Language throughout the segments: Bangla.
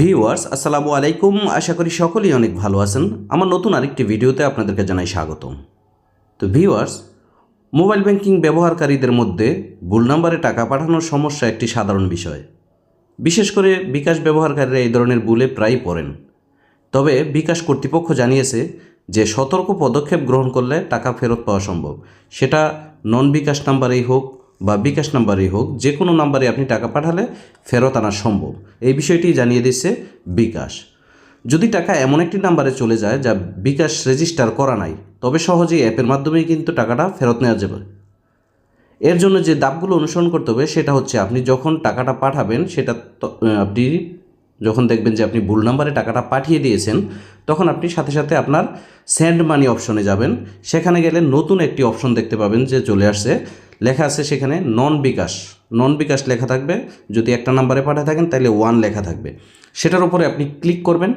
ভিউয়ার্স, আসসালামু আলাইকুম। আশা করি সকলেই অনেক ভালো আছেন। আমার নতুন আরেকটি ভিডিওতে আপনাদেরকে জানাই স্বাগতম। তো ভিউয়ার্স, মোবাইল ব্যাংকিং ব্যবহারকারীদের মধ্যে ভুল নাম্বারে টাকা পাঠানোর সমস্যা একটি সাধারণ বিষয়। বিশেষ করে বিকাশ ব্যবহারকারীরা এই ধরনের ভুলে প্রায়ই পড়েন। তবে বিকাশ কর্তৃপক্ষ জানিয়েছে যে সতর্ক পদক্ষেপ গ্রহণ করলে টাকা ফেরত পাওয়া সম্ভব। সেটা নন বিকাশ নাম্বারেই হোক বা বিকাশ নাম্বারেই হোক, যে কোনো নাম্বারে আপনি টাকা পাঠালে ফেরত আনা সম্ভব। এই বিষয়টি জানিয়ে দিচ্ছে বিকাশ। যদি টাকা এমন একটি নাম্বারে চলে যায় যা বিকাশ রেজিস্টার করা নাই, তবে সহজেই অ্যাপের মাধ্যমেই কিন্তু টাকাটা ফেরত নেওয়া যাবে। এর জন্য যে দাবগুলো অনুসরণ করতে হবে সেটা হচ্ছে আপনি যখন টাকাটা পাঠাবেন, সেটা আপনি যখন দেখবেন যে আপনি ভুল নাম্বারে টাকাটা পাঠিয়ে দিয়েছেন, তখন আপনি সাথে সাথে আপনার সেন্ড মানি অপশনে যাবেন। সেখানে গেলে নতুন একটি অপশন দেখতে পাবেন যে চলে আসছে। লেখা আছে সেখানে নন বিকাশ নন বিকাশ লেখা থাকবে। যদি একটা নাম্বারে পাঠিয়ে থাকেন তাহলে ওয়ান লেখা থাকবে। সেটার উপরে আপনি ক্লিক করবেন।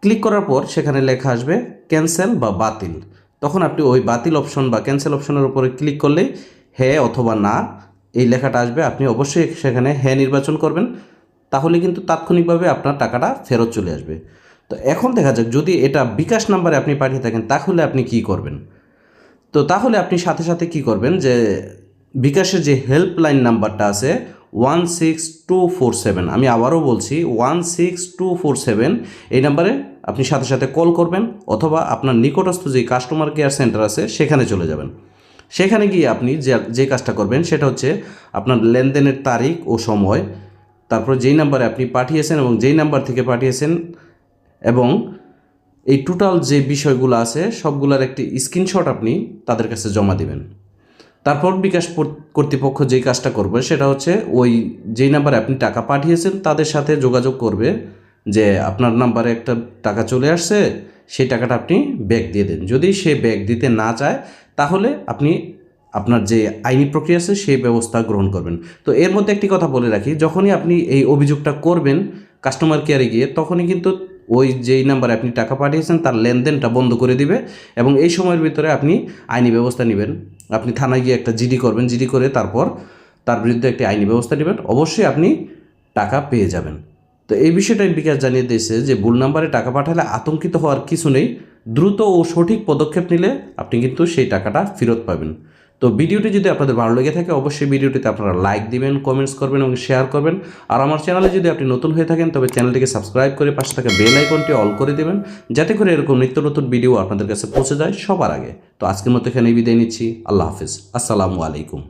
ক্লিক করার পর সেখানে লেখা আসবে ক্যান্সেল বা বাতিল। তখন আপনি ওই বাতিল অপশন বা ক্যান্সেল অপশনের উপরে ক্লিক করলে হ্যাঁ অথবা না, এই লেখাটা আসবে। আপনি অবশ্যই সেখানে হ্যাঁ নির্বাচন করবেন। তাহলে কিন্তু তাৎক্ষণিকভাবে আপনার টাকাটা ফেরত চলে আসবে। তো এখন দেখা যাক, যদি এটা বিকাশ নাম্বারে আপনি পাঠিয়ে থাকেন, তাহলে আপনি কি করবেন? তো তাহলে আপনি সাথে সাথে কি করবেন যে, বিকাশের যে হেল্পলাইন নাম্বারটা আছে one six two four seven আমি আবারও বলছি one six two four seven এই নাম্বারে আপনি সাথে সাথে কল করবেন, অথবা আপনার নিকটস্থ যে কাস্টমার কেয়ার সেন্টার আছে, সেখানে চলে যাবেন। সেখানে গিয়ে আপনি যে যে কাজটা করবেন, সেটা হচ্ছে আপনার লেনদেনের তারিখ ও সময়, তারপর যেই নাম্বারে আপনি পাঠিয়েছেন এবং যেই নাম্বার থেকে পাঠিয়েছেন এবং এই টোটাল যে বিষয়গুলো আছে, সবগুলোর একটি স্ক্রিনশট আপনি তাদের কাছে জমা দিবেন। তারপর বিকাশ কর্তৃপক্ষ যেই কাজটা করবে, সেটা হচ্ছে ওই যেই নাম্বারে আপনি টাকা পাঠিয়েছেন, তাদের সাথে যোগাযোগ করবে যে আপনার নাম্বারে একটা টাকা চলে আসছে, সেই টাকাটা আপনি ব্যাক দিয়ে দেন। যদি সে ব্যাক দিতে না চায়, তাহলে আপনি আপনার যে আইনি প্রক্রিয়া আছে, সেই ব্যবস্থা গ্রহণ করবেন। তো এর মধ্যে একটি কথা বলে রাখি, যখনই আপনি এই অভিযোগটা করবেন কাস্টমার কেয়ারে গিয়ে, তখনই কিন্তু ওই যেই নাম্বারে আপনি টাকা পাঠিয়েছেন, তার লেনদেনটা বন্ধ করে দিবে এবং এই সময়ের ভিতরে আপনি আইনি ব্যবস্থা নেবেন। আপনি থানায় গিয়ে একটা জিডি করবেন, জিডি করে তারপর তার বিরুদ্ধে একটি আইনি ব্যবস্থা নেবেন। অবশ্যই আপনি টাকা পেয়ে যাবেন। তো এই বিষয়টাই বিকাশ জানিয়ে দিয়েছে যে, ভুল নাম্বারে টাকা পাঠালে আতঙ্কিত হওয়ার কিছু নেই। দ্রুত ও সঠিক পদক্ষেপ নিলে আপনি কিন্তু সেই টাকাটা ফেরত পাবেন। তো ভিডিওটি যদি আপনাদের ভালো লেগে থাকে, অবশ্যই ভিডিওটিতে আপনারা লাইক দিবেন কমেন্টস করবেন এবং শেয়ার করবেন। আর আমার চ্যানেলে যদি আপনি নতুন হয়ে থাকেন, তবে চ্যানেলটিকে সাবস্ক্রাইব করে পাশে থাকা বেল আইকনটি অল করে দেবেন, যাতে করে এরকম নিত্য নতুন ভিডিও আপনাদের কাছে পৌঁছে যায় সবার আগে। তো আজকের মতো এখানেই বিদায় নিচ্ছি। আল্লাহ হাফিজ। আসসালামু আলাইকুম।